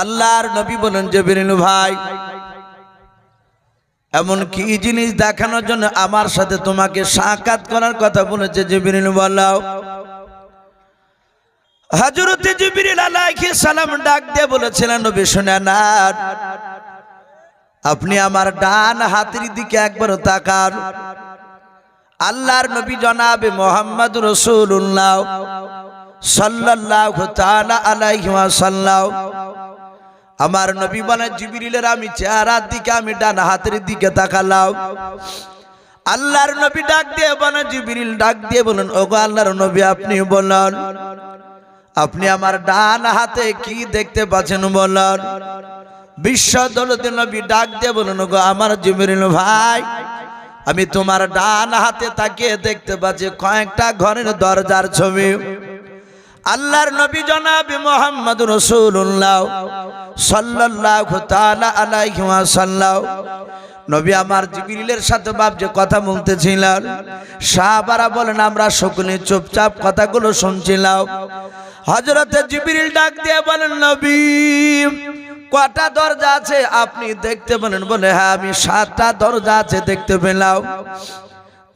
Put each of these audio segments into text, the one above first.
আল্লাহর নবী বলেন যে জিবরিল ভাই, এমন কি জিনিস দেখানোর জন্য আমার সাথে তোমাকে সাক্ষাৎ করার কথা বলেছে জিবরিল বলাও হজরতে জিবরিল আলাইহিস সালাম ডাক দিয়ে বলেছিলেন, নবী, শুনে আপনি আমার ডান হাতের দিকে একবার তাকান। আল্লাহর নবী জনাবে মোহাম্মদ রসুল্লাহ সাল্লাল্লাহু তাআলা আলাইহি ওয়াসাল্লাম। আমার নবী বলেন, জিবরিলের আমি চেহারার দিকে, আমি ডান হাতের দিকে তাকালাম। আল্লাহর নবী ডাক দিয়ে বলেন, জিবরিল ডাক দিয়ে বলেন, ওগো আল্লাহর নবী, আপনি বলেন, আপনি আমার ডান হাতে কি দেখতে পাচ্ছেন বলেন? বিশ্ব দলতে নবী ডাক দিয়ে বলুন গো আমার জিবরিল ভাই, আমি তোমার ডান হাতে তাকিয়ে দেখতে পাচ্ছি কয়েকটা ঘরের দরজার ছবি। আল্লাহর নবী জনাবি মোহাম্মদ রসুল্লাহ সাল্লাল্লাহু তাআলা আলাইহি ওয়াসাল্লাম। নবী আমার জিবরিলের সাথে বাপ যে কথা বলতেছিলেন, সাহাবারা বলেন, আমরা সকলে চুপচাপ কথাগুলো শুনছিলাম। হযরতে জিবরিল ডাক দিয়ে বলেন, নবী, কটা দরজা আছে? আপনি দেখতে বলেন বলে হ্যাঁ আমি সাতটা দরজা আছে দেখতে পেলাম।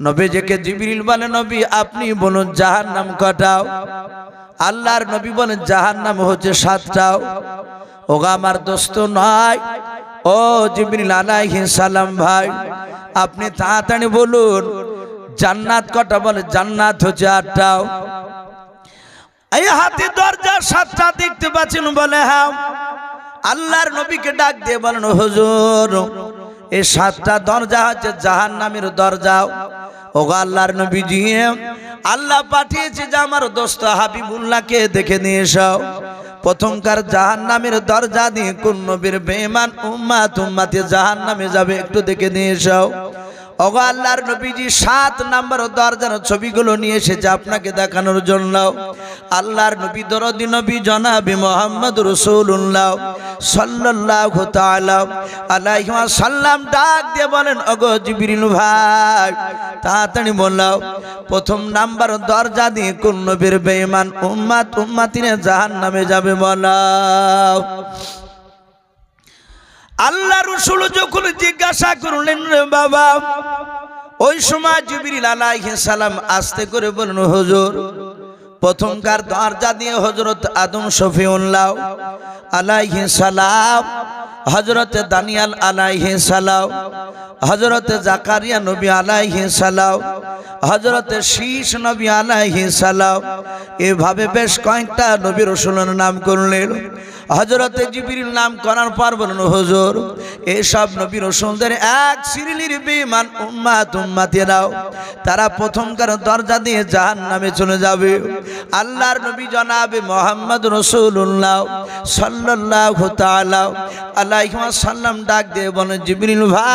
নবীজিকে জিবরিল বলে, নবী, আপনি বলুন জাহার নাম কটাও আল্লাহর নবী বলেন জাহার নাম হচ্ছে সাতটাও ওগা আমার দোস্ত নয়। ও জিবরিল আলাইহিস সালাম ভাই, আপনি তাড়াতাড়ি বলুন, জান্নাত কটা বলে, জান্নাত হচ্ছে আটটাও এই হাতি দরজা সাতটা দেখতে পাচ্ছেন বলে হ্যাঁ। আল্লাহর নবীকে ডাক দিয়ে বলেন, হুজুর, এই সাতটা দরজা হচ্ছে জাহান নামের দরজা ও আল্লাহর নবীজি, আল্লাহ পাঠিয়েছে যে আমার দোস্ত হাবিবুল্লাহকে দেখে নিয়ে এসো। প্রথমকার জাহান নামের দরজা দিয়ে কোন নবীর বেমান উম্মা তুম্মাতে জাহান নামে যাবে, একটু দেখে নিয়ে এসো। ওগো আল্লাহর নবীজি, সাত নাম্বার দরজার ছবিগুলো নিয়ে এসেছে আপনাকে দেখানোর জন্য। আল্লাহর নবী দরদি নবী জনাবি মোহাম্মদ রসুল্লাহ সাল্লাল্লাহু তাআলা আলাইহি সাল্লাম ডাক দিয়ে বলেন, ওগো জিবরিল ভাই, তাড়াতাড়ি বললাও প্রথম নাম্বার দরজা দিয়ে কোন নবীর বেঈমান উম্মাত উম্মাতিনে জাহান নামে যাবে বলাও। আল্লাহ রসুল যখন জিজ্ঞাসা করলেন, রে বাবা, ওই সময় জিবিরিল আলাইহিস সালাম আস্তে করে বললেন হুজুর, প্রথমকার দরজা দিয়ে হজরত আদম শফিউল্লাহ আলাইহিস সালাম হজরত দানিয়াল আলাইহিস সালাম হজরত জাকারিয়া নবী আলাইহিস সালাম হজরত শীষ নবী আলাইহিস সালাম, এভাবে বেশ কয়েকটা নবী রসুলের নাম করলেন। হজরতে জিবির নাম করার পর বলুন হুজুর, এসব নবী রসুলদের এক সিরিলির বিমান উম্মাত উম্মাতেরাও তারা প্রথমকার দরজা দিয়ে জাহান নামে চলে যাবে। আল্লাহর নবী জনাবে মোহাম্মদ রসুল্লাহ সাল্লাল্লাহু তাআলা আলাইহি সাল্লাম ডাক দিয়ে বলেন জিবরিল ভাই,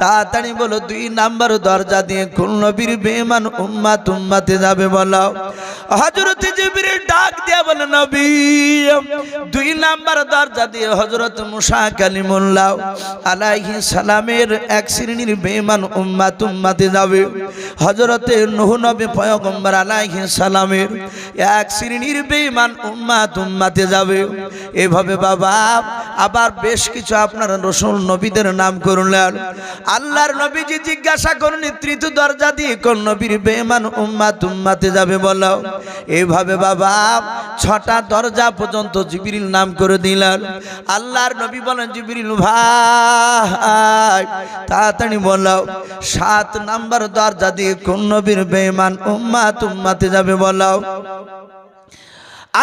তাড়াতাড়ি বলো দুই নাম্বার দরজা দিয়ে কোন নবীর বেমান উম্মাত উম্মাতে যাবে বলো। হজরতে জিবির ডাক দিয়ে নবী, দুই নাম্বার দরজা দিয়ে হযরত মুসা কালিমুল্লাহ আলাইহি সালামের এক শ্রেণির বেমান উম্মাত উম্মাতে যাবে। হযরতে নূহ নবী পয়গম্বর আলাইহি সালামের এক শ্রেণির বেমান উম্মাত উম্মাতে যাবে। এভাবে বাবা, আবার বেশ কিছু আপনার রসুল নবীদের নাম করলেন। আল্লাহর নবীজি জিজ্ঞাসা করুন তৃতীয় দরজা দিয়ে কোন নবীর বেমান উম্মাত উম্মাতে যাবে বলো? এইভাবে বাবা, ছটা দরজা পর্যন্ত জিবিরিল নাম করে দিলেন। আল্লাহর নবী বলেন, জিবিরিল, ভাই, তাড়াতাড়ি বলো সাত নাম্বার দরজা দিয়ে কোন নবীর বেমান উম্মাত উম্মাতে যাবে বলো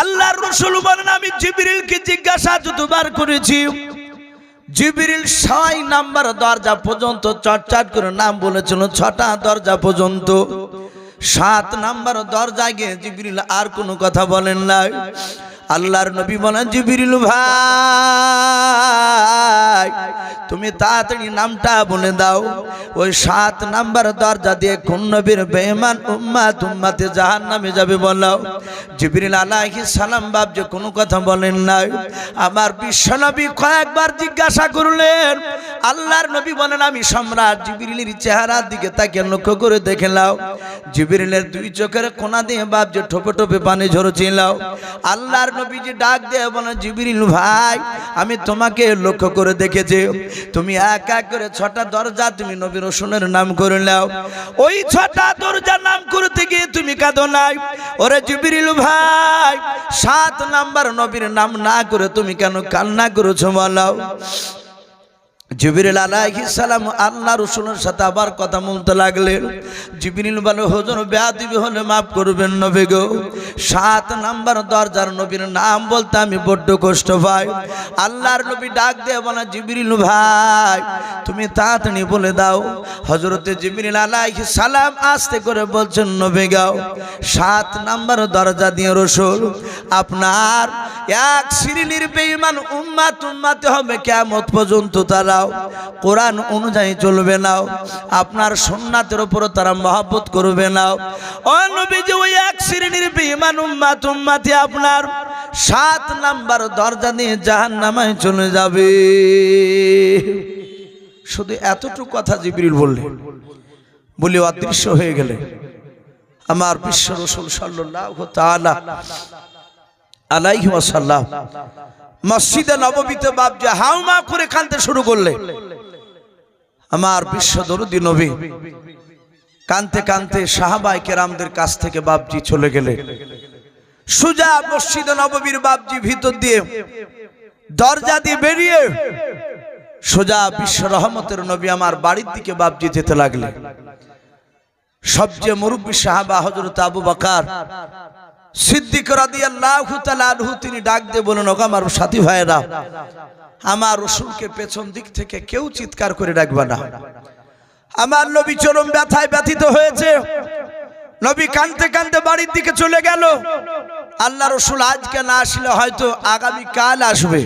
আল্লাহর রসুল বলেন, আমি জিবিরিলকে জিজ্ঞাসা দুবার করেছি, জিবিরিল ছয় নাম্বার দরজা পর্যন্ত চটচাট করে নাম বলেছিল, ছটা দরজা পর্যন্ত। সাত নাম্বার দরজায় গিয়ে জিবিরিল আর কোনো কথা বলেন না আল্লাহর নবী বলেন, জিবিরিল ভাই! তুমি তাড়াতাড়ি নামটা বলে দাও। ওই সাত নাম্বার দরজা দিয়ে কোন নবীর বেমান উম্মা তুম্মাতে জাহান নামে যাবে বলাও জিবরিল আলাইহি সালাম বাপ যে কোনো কথা বলেন নাই। আমার বিশ্বনবী কয়েকবার জিজ্ঞাসা করলেন, আল্লাহর নবী বলেন, আমি সম্রাট জিবিরিলের চেহারার দিকে তাকে লক্ষ্য করে দেখে নাও। জিবিরিলের দুই চোখের কোনা দিয়ে বাপ যে ঠোপে ঠোপে পানি ঝরছিল। আল্লাহর নবী যে ডাক দিয়ে বলে জিবিরিল ভাই, আমি তোমাকে লক্ষ্য করে দেখেছি। তুমি এক এক করে ছটা দরজা তুমি নবী রসুনের নাম করে নাও। ওই ছটা দরজা নাম করতে গিয়ে তুমি কাঁদো নাই। ওরে জুবিরিল ভাই, সাত নাম্বার নবীর নাম না করে তুমি কেন কান্না করেছ বলাও জিবিরিল আলাইহিস সালাম আল্লাহ রসুলের সাথে আবার কথা বলতে লাগলেন। জিবিরিল বলে হুজুর বেয়াদিবি হলে মাফ করবেন নবী গো। সাত নাম্বার দরজার নবীর নাম বলতে আমি বড্ড কষ্ট পাই। আল্লাহর নবী ডাক দিয়ে বলে, জিবিরিল ভাই, তুমি তাড়াতাড়ি বলে দাও। হজরতে জিবিরিল আলাইহিস সালাম আস্তে করে বলছেন, নবী গাও সাত নাম্বার দরজা দিয়ে রসুল, আপনার এক শ্রেণির বেঈমান উম্মাত উম্মাতে হবে, কিয়ামত পর্যন্ত তারাও কোরআন অনুযায়ী চলবে নাও, আপনার সুন্নাতের উপর তারা মহাব্বত করবে নাও। এক শ্রেণির উম্মাতে আপনার সাত নাম্বার দরজা দিয়ে জাহান্নামায় চলে যাবে। শুধু এতটুকু কথা জিবরিল বললেন বলে অদৃশ্য হয়ে গেলে। আমার বিশ্ব রসুল তাআলা আলাইহি ওয়াসাল্লাম মসজিদে নববীতে বাপ যে হাউমা করে কাঁদতে শুরু করলে। আমার বিশ্ব দরুদি নবী, কানতে কানতে সাহাবাই কেরামদের কাছ থেকে বাপজি চলে গেলে। সুজা মসজিদে নববীর বাপজি ভিতর দিয়ে দরজা দিয়ে বেরিয়ে সোজা বিশ্ব রহমতের নবী আমার বাড়ির দিকে বাপজি যেতে লাগলে। সবচেয়ে মুরব্বী সাহাবা হজরত আবু বাকার সিদ্দিক রাদিয়াল্লাহু তাআলা আনহু, তিনি ডাক দিয়ে বলেন ওগো আমার সাথী ভাইয়েরা, আমার রসুলকে পেছন দিক থেকে কেউ চিৎকার করে ডাকবে না। আমার নবী চরম ব্যথায় ব্যথিত হয়েছে। নবী কানতে কানতে বাড়ির দিকে চলে গেল। আল্লাহ রসুল আজকে না আসলে হয়তো আগামী কাল আসবে।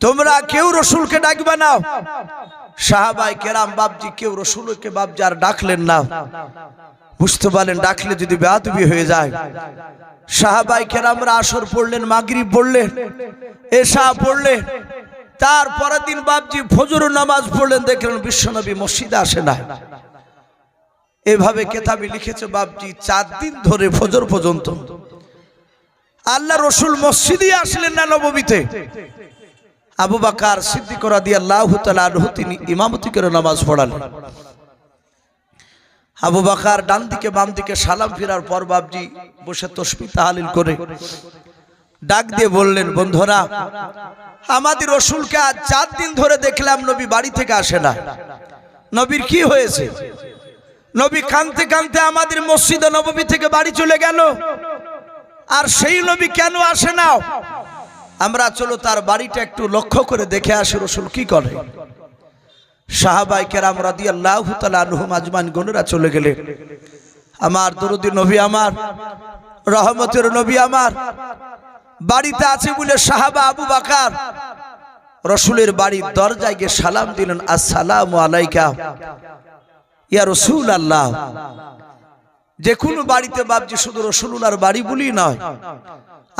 তোমরা কেউ রসুলকে ডাকবে না। সাহাবাই কেরাম বাবজি কেউ রসুলকে বাবজি আর ডাকলেন না। বুঝতে পারলেন ডাকলে যদি বেয়াদবি হয়ে যায়। সাহাবাই কেরামরা আসর পড়লেন, মাগরিব পড়লেন, এশা পড়লেন তার পরের দিন বাবজি ফজর নামাজ পড়লেন, দেখলেন বিশ্বনবী মসজিদে আসে না এভাবে কেতাবি লিখেছে বাবজি চার দিন ধরে ফজর পর্যন্ত। আল্লাহ রসুল মসজিদে আসলেন না নবমীতে। আবু বাকার সিদ্দিক রাদি আল্লাহ তালু তিনি ইমামতি করে নামাজ পড়ালেন। আবু বাকার ডান দিকে, বাম দিকে সালাম ফিরার পর বাবজি বসে তসবি তাহালিল করে ডাক দিয়ে বললেন, বন্ধুরা, আমাদের রসুলকে আজ চার দিন ধরে দেখলাম নবী বাড়ি থেকে আসে না। নবীর কি হয়েছে? নবী কানতে কানতে আমাদের মসজিদে নবমী থেকে বাড়ি চলে গেল। আর সেই নবী কেন আসে না? আমরা চলো তার বাড়িটা একটু লক্ষ্য করে দেখে আসি রসুল কি করে। সাহাবাই কেরাম রাদি আল্লাহ আনহুম আজমান গনুরা চলে গেলে। আমার দরুদি নবী আমার, রহমতের নবী আমার, বাড়িতে আছে বলে সাহাবা আবু বাকার। রসুলের বাড়ির দরজায় গিয়ে সালাম দিলেন, আসসালাম আলাইকা ইয়া রসুল আল্লাহ যে কোনো বাড়িতে বাপজি, শুধু রসুল্লাহর বাড়ি বলি নয়,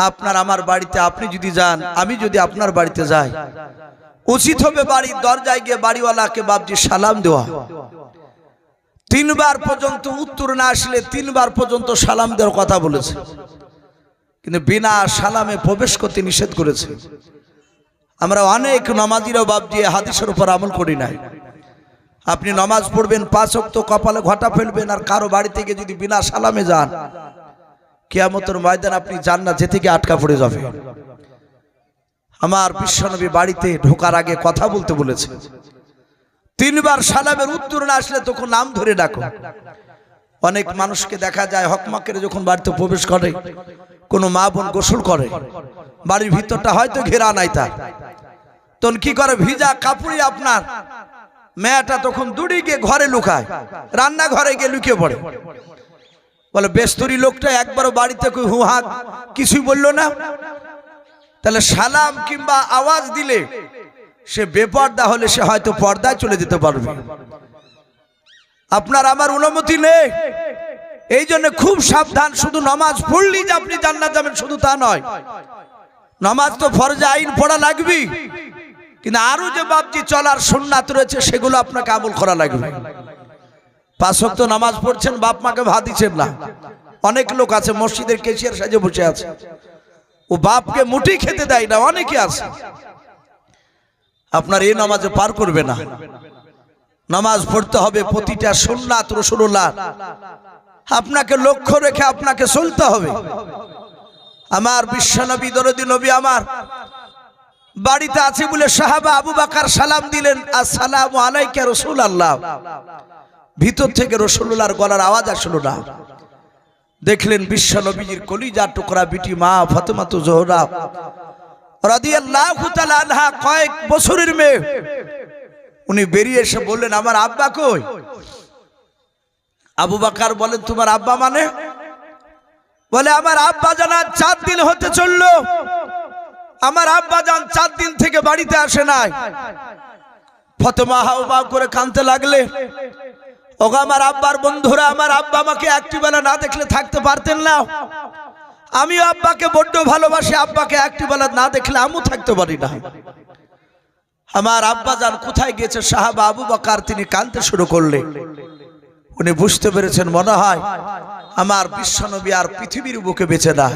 আপনার আমার বাড়িতে আপনি যদি যান, আমি যদি আপনার বাড়িতে যাই। উচিত হবে বাড়ির দরজায় গিয়ে বাড়িওয়ালাকে বাবজি সালাম দেওয়া। তিনবার পর্যন্ত উত্তর না আসলে তিনবার পর্যন্ত সালাম দেওয়ার কথা বলেছে। কিন্তু বিনা সালামে প্রবেশ করতে নিষেধ করেছে। আমরা অনেক নামাজিরাও বাপজি হাদিসের উপর আমল করি নাই। আপনি নামাজ পড়বেন, পাঁচ অক্ত কপালে ঘটা ফেলবেন আর কারও বাড়ি থেকে যদি বিনা সালামে যান, কেয়ামতের ময়দান আপনি যান না যে থেকে আটকা পড়ে যাবে আমার বিশ্বনবী বাড়িতে ঢোকার আগে কথা বলতে বলেছে। তিনবার সালামের উত্তর না আসলে তখন নাম ধরে ডাকো। অনেক মানুষকে দেখা যায় হকমাকের যখন বাড়িতে প্রবেশ করে, কোনো মা বোন গোসল করে, বাড়ির ভিতরটা হয়তো ঘেরা নাই তার। তখন কি করে? ভিজা কাপড়ি আপনার। মেয়েটা তখন দূরে গিয়ে ঘরে লুকায় রান্না ঘরে গিয়ে লুকিয়ে পড়ে। বলে, বেস্তরি লোকটা একবারও বাড়িতে হুহা কিছুই বলল না। তাহলে সালাম কিংবা আওয়াজ দিলে সে বেপর্দা হলে সে হয়তো পর্দায় চলে যেতে পারবে। আপনার আমার অনুমতি নেই। এই জন্য খুব সাবধান, শুধু নামাজ পড়লেই যে আপনি জান্নাত যাবেন, শুধু তা নয়। নামাজ তো ফরজে আইন পড়া লাগবে। কিন্তু আরও যে বাপজি চলার সুন্নাত রয়েছে, সেগুলো আপনাকে আমল করা লাগবে। পাঁচ ওয়াক্ত নামাজ পড়ছেন, বাপ মাকে ভাত দিচ্ছেন না। অনেক লোক আছে, মসজিদের কেশিয়ার সাজে বসে আছে। ও বাপকে মুঠি খেতে দেয় না, অনেকে আছে। আপনার এই নামাজে পার করবে না। নামাজ পড়তে হবে প্রতিটা সুন্নাত রসুল্লাহ আপনাকে লক্ষ্য রেখে আপনাকে চলতে হবে। আমার বিশ্বনবী, দরদি নবী আমার বাড়িতে আছে বলে সাহাবা আবু বাকার সালাম দিলেন, আসসালামু আলাইকা রসুল আল্লাহ ভিতর থেকে রসুল্লাহর গলার আওয়াজ আসলো না। দেখলেন বিশ্ব নবীজির কলিজা টুকরা বিটি মা ফতেমাতু জোহরা। রাদিয়াল্লাহু কয়েক বছরের মেয়ে। উনি বেরিয়ে এসে বললেন, আমার আব্বা কই? আবু বাকার বলেন, তোমার আব্বা মানে? বলে, আমার আব্বা জানা চার দিন হতে চলল। আমার আব্বা যান চার দিন থেকে বাড়িতে আসে নাই। ফতেমা হাওবা করে কানতে লাগলে। ওগো আমার আব্বার বন্ধুরা, আমার আব্বা আমাকে একটি বেলা না দেখলে থাকতে পারতেন না। আমিও আব্বাকে বড্ড ভালোবাসি, আব্বাকে একটি বেলা না দেখলে আমিও থাকতে পারি না। আমার আব্বা যান, কোথায় গেছে সাহাবা আবু বাকার, তিনি কানতে শুরু করলেন উনি বুঝতে পেরেছেন মনে হয়, আমার বিশ্বনবী আর পৃথিবীর বুকে বেঁচে নাই।